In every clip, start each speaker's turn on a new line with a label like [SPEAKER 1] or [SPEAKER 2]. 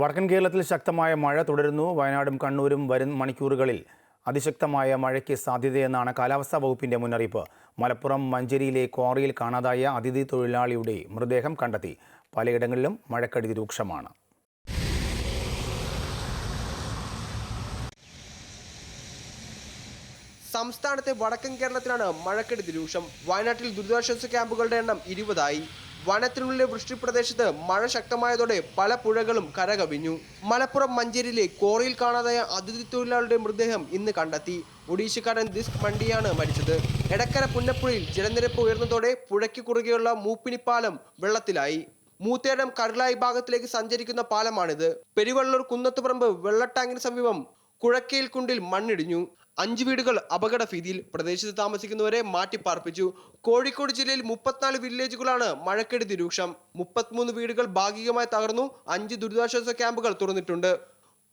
[SPEAKER 1] വടക്കൻ കേരളത്തിൽ ശക്തമായ മഴ തുടരുന്നു. വയനാടും കണ്ണൂരും വരും മണിക്കൂറുകളിൽ അതിശക്തമായ മഴയ്ക്ക് സാധ്യതയെന്നാണ് കാലാവസ്ഥാ വകുപ്പിന്റെ മുന്നറിയിപ്പ്. മലപ്പുറം മഞ്ചേരിയിലെ ക്വാറിയിൽ കാണാതായ അതിഥി തൊഴിലാളിയുടെ മൃതദേഹം കണ്ടെത്തി. പലയിടങ്ങളിലും മഴക്കെടുതി രൂക്ഷമാണ്.
[SPEAKER 2] സംസ്ഥാനത്തെ വടക്കൻ കേരളത്തിലാണ് മഴക്കെടുതി രൂക്ഷം. വയനാട്ടിൽ ദുരിതാശ്വാസ ക്യാമ്പുകളുടെ എണ്ണം ഇരുപതായി. വനത്തിനുള്ളിലെ വൃഷ്ടിപ്രദേശത്ത് മഴ ശക്തമായതോടെ പല പുഴകളും കരകവിഞ്ഞു. മലപ്പുറം മഞ്ചേരിയിലെ കോറിയിൽ കാണാതായ അതിഥി തൊഴിലാളിയുടെ മൃതദേഹം ഇന്ന് കണ്ടെത്തി. ഒഡീഷക്കാരൻ ദിസ് മണ്ടിയാണ് മരിച്ചത്. എടക്കര പുന്നപ്പുഴയിൽ ജലനിരപ്പ് ഉയർന്നതോടെ പുഴയ്ക്ക് കുറുകെയുള്ള മൂപ്പിനിപ്പാലം വെള്ളത്തിലായി. മൂത്തേടം കരുളായി ഭാഗത്തിലേക്ക് സഞ്ചരിക്കുന്ന പാലമാണിത്. പെരുവള്ളൂർ കുന്നത്തുപറമ്പ് വെള്ളട്ടാങ്കിന് സമീപം കുഴക്കയിൽ കുണ്ടിൽ മണ്ണിടിഞ്ഞു. അഞ്ച് വീടുകൾ അപകട ഭീതിയിൽ പ്രദേശത്ത് താമസിക്കുന്നവരെ മാറ്റിപ്പാർപ്പിച്ചു. കോഴിക്കോട് ജില്ലയിൽ മുപ്പത്തിനാല് വില്ലേജുകളാണ് മഴക്കെടുതി രൂക്ഷം. മുപ്പത്തിമൂന്ന് വീടുകൾ ഭാഗികമായി തകർന്നു. അഞ്ച് ദുരിതാശ്വാസ ക്യാമ്പുകൾ തുറന്നിട്ടുണ്ട്.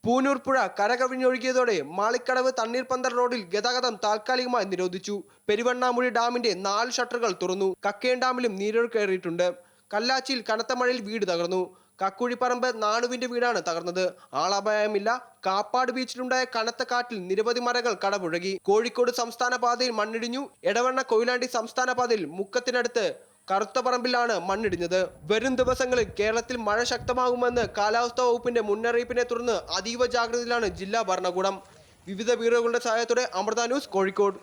[SPEAKER 2] പൂനൂർ പുഴ കരകവിഞ്ഞൊഴുകിയതോടെ മാളിക്കടവ് തണ്ണീർപ്പന്തൽ റോഡിൽ ഗതാഗതം താൽക്കാലികമായി നിരോധിച്ചു. പെരുവണ്ണാമുഴി ഡാമിന്റെ നാല് ഷട്ടറുകൾ തുറന്നു. കക്കയം ഡാമിലും നീരൊഴുക്കേറിയിട്ടുണ്ട് കല്ലാച്ചിയിൽ കനത്ത മഴയിൽ വീട് തകർന്നു. കക്കുഴിപ്പറമ്പ് നാണുവിന്റെ വീടാണ് തകർന്നത്. ആളപായമില്ല. കാപ്പാട് ബീച്ചിലുണ്ടായ കനത്ത കാറ്റിൽ നിരവധി മരങ്ങൾ കടപുഴകി. കോഴിക്കോട് സംസ്ഥാന പാതയിൽ മണ്ണിടിഞ്ഞു. എടവണ്ണ കൊയിലാണ്ടി സംസ്ഥാന പാതയിൽ മുക്കത്തിനടുത്ത് കറുത്ത പറമ്പിലാണ് മണ്ണിടിഞ്ഞത്. വരും ദിവസങ്ങളിൽ കേരളത്തിൽ മഴ ശക്തമാകുമെന്ന് കാലാവസ്ഥാ വകുപ്പിന്റെ മുന്നറിയിപ്പിനെ തുടർന്ന് അതീവ ജാഗ്രതയിലാണ് ജില്ലാ ഭരണകൂടം. വിവിധ വീടുകളുടെ സഹായത്തോടെ അമൃത ന്യൂസ് കോഴിക്കോട്.